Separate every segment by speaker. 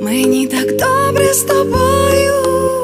Speaker 1: Мені так добре з тобою.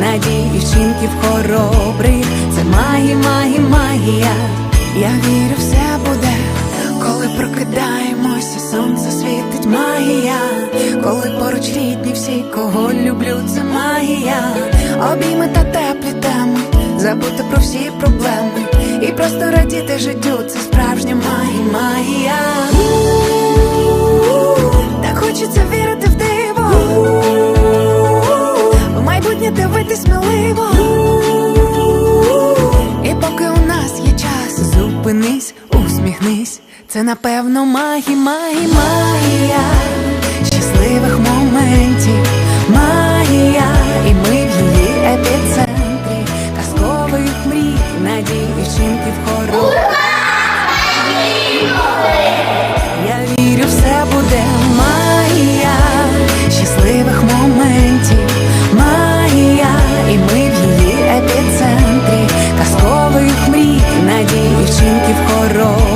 Speaker 1: надій вчинків хоробрих. Це магія, магія, магія. Я вірю, все буде, коли прокидаємося, сонце світить магія, коли поруч рідні всі, кого люблю, це магія, обійми та теплі теми, забути про всі проблеми і просто радіти життю, це справжня магія, магія. Усміхнись. Це напевно магія, магія, магія. Щасливих моментів, магія, і ми в її епіцентрі, казкових мрій, надій і вчинків хоробрих. Я вірю, все буде магія. Щасливих моментів, магія, і ми в її епіцентрі, казкових мрій, надій і вчинків хоробрих.